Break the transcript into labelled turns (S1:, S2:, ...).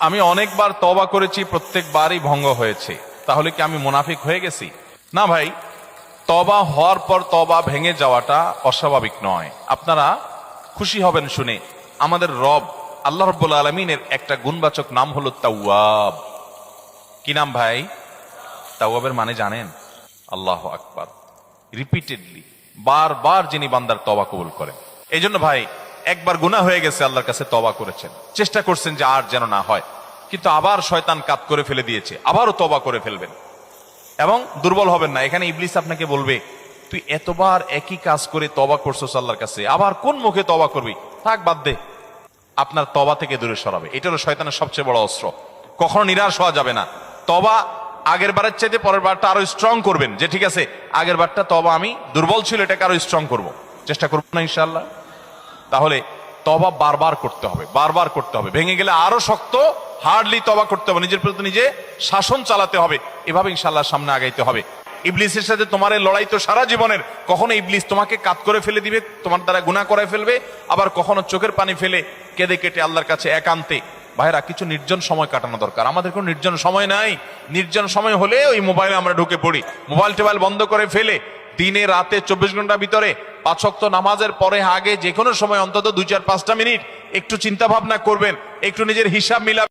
S1: আমি অনেকবার তবা করেছি, প্রত্যেকবারই ভঙ্গ হয়েছে। তাহলে কি আমি মুনাফিক হয়ে গেছি? না ভাই তবা হওয়ার পর তবা ভেঙে যাওয়াটা অস্বাভাবিক নয়। আপনারা খুশি হবেন শুনে আমাদের রব আল্লাহ রব্বুল আলমিনের একটা গুণবাচক নাম হলো তাওয়াব। কি নাম ভাই? তাওয়াবের মানে জানেন? আল্লাহ আকবার। রিপিটেডলি বারবার যিনি বান্দার তবা কবুল করেন। এই জন্য ভাই একবার গুনাহ হয়ে গেছে, আল্লাহর কাছে তবা করেছেন। চেষ্টা করছেন যে আর যেন না হয়। কিন্তু আবার শয়তান কাত করে ফেলে দিয়েছে। আবারও তবা করে ফেলবেন। এবং দুর্বল হবেন না। এখানে ইবলিস আপনাকে বলবে, তুই এতবার একই কাজ করে তবা করছোস আল্লাহর কাছে। আবার কোন মুখে তবা করবি? থাক, বাদ দে। আপনার তবা থেকে দূরে সরাবে। এটা হলো শয়তানের সবচেয়ে বড় অস্ত্র। কখনো নিরাশ হওয়া যাবে না। তবা আগের বারের চাইতে পরের বারটা আরও স্ট্রং করবেন। যে ঠিক আছে, আগের বারটা তবা আমি দুর্বল ছিল, এটাকে আরও স্ট্রং করব। চেষ্টা করব না ইনশাল্লাহ তাহলে তবা বারবার করতে হবে, বারবার করতে হবে। ভেঙে গেলে আরও শক্ত হার্ডলি তবা করতে হবে। নিজের প্রতি নিজে শাসন চালাতে হবে। এভাবে ইনশাল্লাহ সামনে আগাইতে হবে। ইবলিসের সাথে তোমার লড়াই তো সারা জীবনের। কখনো ইবলিস তোমাকে কাত করে ফেলে দিবে, তোমার দ্বারা গুণা করে ফেলবে, আবার কখনো চোখের পানি ফেলে কেঁদে কেটে আল্লাহর কাছে একান্তে। ভাইরা, কিছু নির্জন সময় কাটানো দরকার। আমাদের কোনো নির্জন সময় নাই। নির্জন সময় হলে ওই মোবাইলে আমরা ঢুকে পড়ি। মোবাইল টোবাইল বন্ধ করে ফেলে দিনে রাতে চব্বিশ ঘণ্টার ভিতরে পাঁচক্ত নামাজের পরে আগে যে কোনো সময় অন্তত দুই চার পাঁচটা মিনিট একটু চিন্তা ভাবনা করবেন, একটু নিজের হিসাব মিলাবেন।